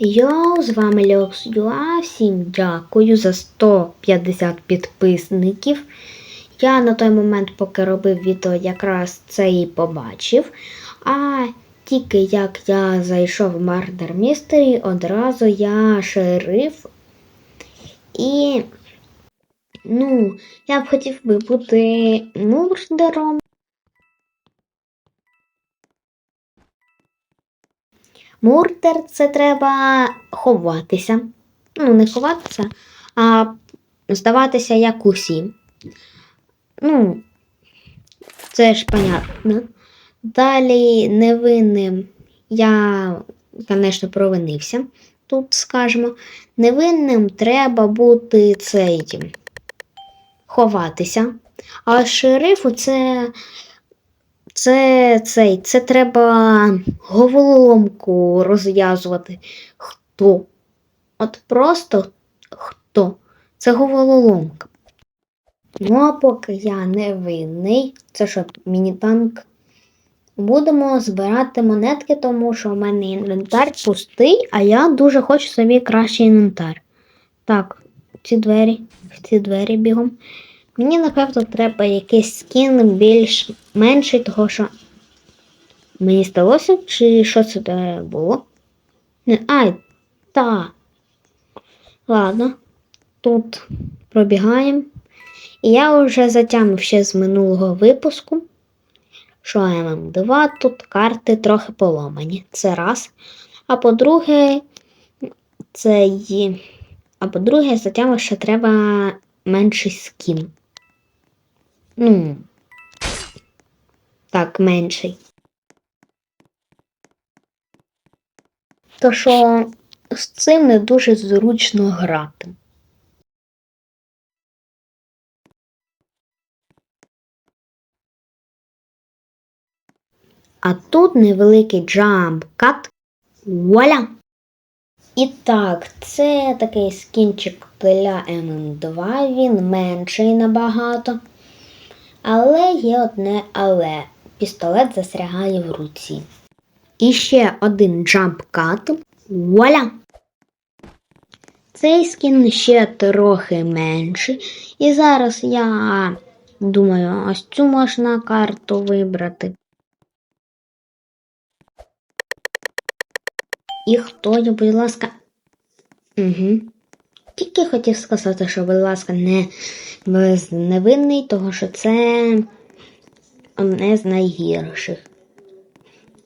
Йоу, з вами LoxUA. Всім дякую за 150 підписників. Я на той момент, поки робив відео, якраз це і побачив. А тільки як я зайшов в Murder Mystery, одразу я шериф. І, ну, я б хотів би бути мурдером. Мурдер це треба ховатися. Ну, не ховатися, а здаватися як усі. Ну, це ж понятно. Далі невинним я, звісно, провинився. Тут скажемо. Невинним треба бути цей ховатися. А шерифу це це цей, це треба головоломку розв'язувати. Хто? От просто хто? Це головоломка. Ну, а поки я не винний, це що, міні-танк. Будемо збирати монетки, тому що в мене інвентар пустий, а я дуже хочу собі кращий інвентар. Так, ці двері, в ці двері бігом. Мені, напевно, треба якийсь скін більш менший, того що мені сталося, чи що це було? Не, ай, та. Ладно, тут пробігаємо. І я вже затягнув ще з минулого випуску, що ММ2 тут карти трохи поломані. Це раз. А по-друге, це є. А по-друге, затягнув, що треба менший скін. Ну, так, менший. То що з цим не дуже зручно грати. А тут невеликий джамп кат. Вуаля! І так, це такий скінчик для ММ2, він менший набагато. Але є одне але. Пістолет застрягає в руці. І ще один джамп-кат. Вуаля! Цей скін ще трохи менший. І зараз я думаю, ось цю можна карту вибрати. І хто, будь ласка. Угу. Тільки хотів сказати, що, будь ласка, не безневинний, того що це одне з найгірших.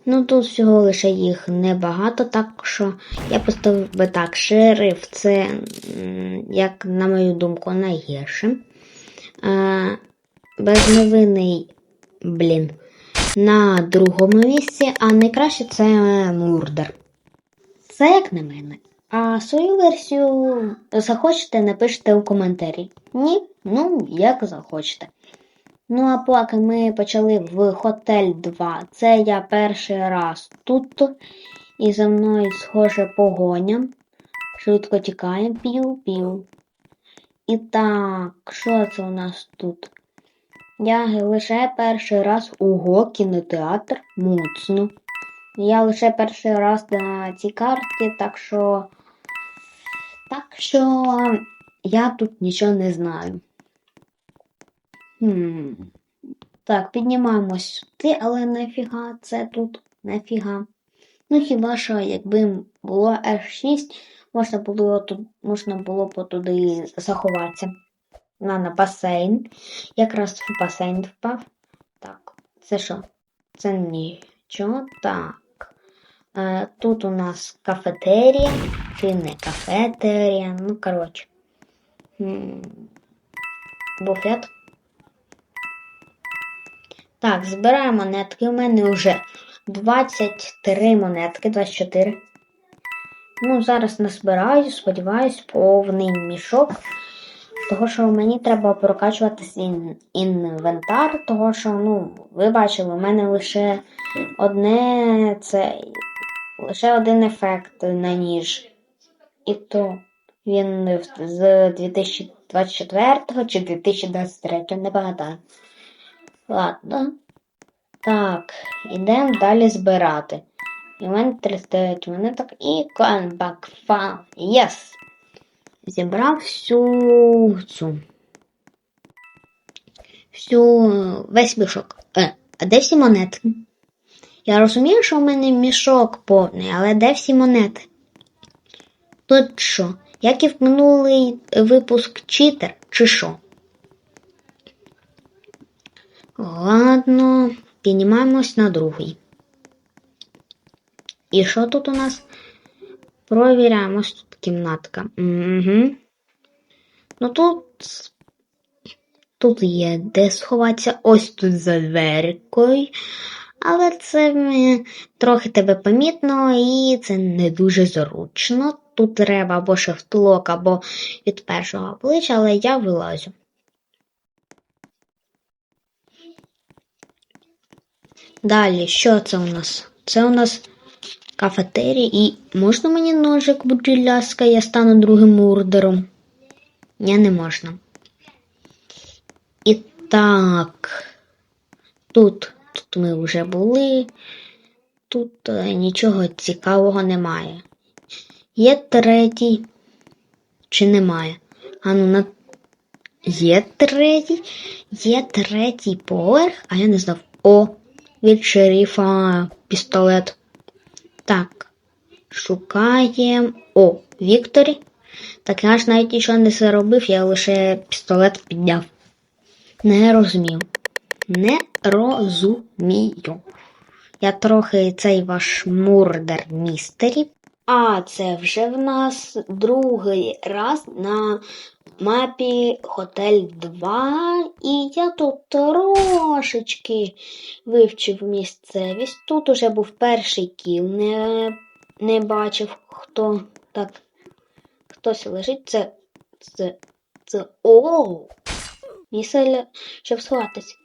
Ну, тут всього лише їх небагато, так що я поставив би так, шериф це, як на мою думку, найгірше. А, безневинний, блін, на другому місці, а найкраще це мурдер. Це як на мене. А свою версію захочете, напишете у коментарі. Ні? Ну, як захочете. Ну, а поки ми почали в Хотель 2, це я перший раз тут. І за мною схоже погоня. Швидко тікаємо, пів-пів. І так, що це у нас тут? Я лише перший раз ого, кінотеатр моцно. Я лише перший раз на цій карті, так що. Так що я тут нічого не знаю. Так, піднімаємось сюди, але нафіга це тут нафіга. Ну, хіба що, якби було R6, можна було тут, можна було б туди заховатися. На, на басейн. Якраз в басейн впав. Так, це що? Це нічого. Так. Е, тут у нас кафетерія, чи не кафетерія, ну, коротше. Буфет. Так, збираємо монетки. У мене вже 23 монетки, 24. Ну, зараз назбираю, сподіваюсь, повний мішок. Того, що мені треба прокачувати свій інвентар, того що, ну, ви бачили, у мене лише одне цей. Лише один ефект на ніж. І то він з 2024 чи 2023, не пам'ятаю. Ладно. Так, ідемо далі збирати. І мене 39 монеток і конбак фал. Єс! Зібрав всю цю. Всю весь мішок. Е, а де всі монетки? Я розумію, що в мене мішок повний, але де всі монети? Тут що? Як і в минулий випуск читер, чи що? Ладно, піднімаємось на другий. І що тут у нас? Провіряємось тут кімнатка. Угу. Ну тут. Тут є де сховатися, ось тут за дверкою. Але це трохи тебе помітно і це не дуже зручно. Тут треба або шефтлок, або від першого обличчя, але я вилазю. Далі, що це у нас? Це у нас кафетерія і можна мені ножик, будь ласка, я стану другим ордером? Ні, не можна. І так. Тут, тут ми вже були. Тут е, нічого цікавого немає. Є третій. Чи немає? А ну на. Є третій, є третій поверх, а я не знав. О, від шерифа пістолет. Так. Шукаємо. О, Вікторі. Так я ж навіть нічого не заробив, я лише пістолет підняв. Не розумів. Не розумію. Я трохи цей ваш мурдер містері. А це вже в нас другий раз на мапі Хотель 2. І я тут трошечки вивчив місцевість. Тут уже був перший кіл, не, не бачив, хто так. Хтось лежить. Це. Це. Це. О! Місце, щоб сховатись.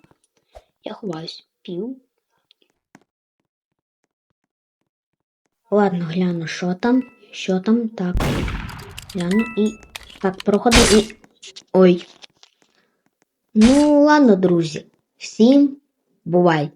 Я ховаюсь. Пів. Ладно, гляну, що там, що там, так. Гляну і. Так, проходимо і. Ой. Ну, ладно, друзі. Всім бувай!